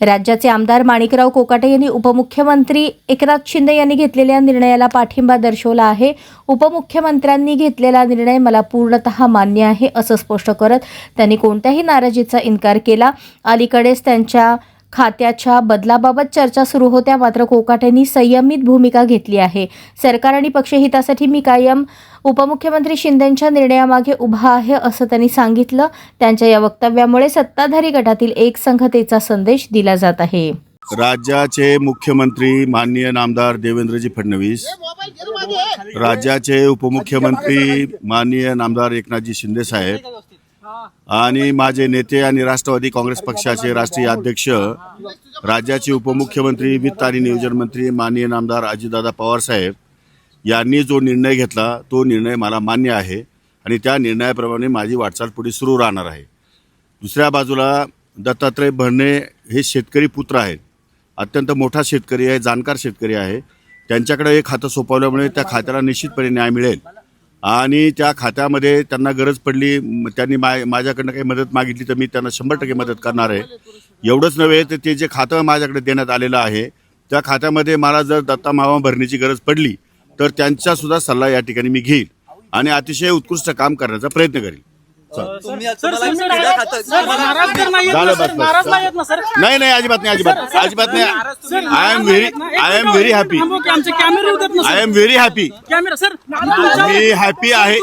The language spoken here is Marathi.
राज्याचे आमदार माणिकराव कोकाटे यांनी उपमुख्यमंत्री एकनाथ शिंदे यांनी घेतलेल्या निर्णयाला पाठिंबा दर्शवला आहे. उपमुख्यमंत्र्यांनी घेतलेला निर्णय मला पूर्णतः मान्य आहे असं स्पष्ट करत त्यांनी कोणत्याही नाराजीचा इन्कार केला. अलीकडेच त्यांच्या खात्याच्या बदलाबाबत चर्चा सुरू होत्या मात्र कोकाटेंनी संयमित भूमिका घेतली आहे. सरकार आणि पक्षहितासाठी मी कायम उपमुख्यमंत्री शिंदेंच्या निर्णयामागे उभा आहे असं त्यांनी सांगितलं. त्यांच्या या वक्तव्यामुळे सत्ताधारी गटातील एकसंघतेचा संदेश दिला जात आहे. राज्याचे मुख्यमंत्री माननीय नामदार देवेंद्रजी फडणवीस राज्याचे उपमुख्यमंत्री माननीय नामदार एकनाथजी शिंदे साहेब आणि माझे नेते आणि राष्ट्रवादी काँग्रेस पक्षाचे राष्ट्रीय अध्यक्ष राज्याचे उपमुख्यमंत्री वित्त आणि नियोजन मंत्री माननीय नामदार अजितदादा पवार साहेब यांनी जो निर्णय घेतला तो निर्णय मला मान्य आहे आणि त्या निर्णयाप्रमाणे माझी वाटचाल पुढे सुरू राहणार आहे. दुसऱ्या बाजूला दत्तात्रय भरणे हे शेतकरी पुत्र आहेत. अत्यंत मोठा शेतकरी आहे जाणकार शेतकरी आहे. त्यांच्याकडे हे खातं सोपवल्यामुळे त्या खात्याला निश्चितपणे न्याय मिळेल. आणि त्या खात्यामध्ये त्यांना गरज पडली त्यांनी मा माझ्याकडनं काही मदत मागितली तर मी त्यांना शंभर टक्के मदत करणार आहे. एवढंच नव्हे तर ते जे खातं माझ्याकडे देण्यात आलेलं आहे त्या खात्यामध्ये मला जर दत्ता मावा भरण्याची गरज पडली तर त्यांचासुद्धा सल्ला या ठिकाणी मी घेईल आणि अतिशय उत्कृष्ट काम करण्याचा प्रयत्न करेल. तुम्ही सर तुम्हाला सर, सर, वेगळं खातं- सर, नाराज तर नाही आहेत झालं ना, बस, सर? बस. नाराज नाही आहेत ना सर. नाही नाही अजिबात नाही अजिबात अजिबात नाही. सर, आय एम व्हेरी नाहीत ना? एक I am minute, very happy minute थांबू की आमचे कॅमेरे होतात ना I sir am very happy camera sir तुमच्या- मी हॅपी आहे.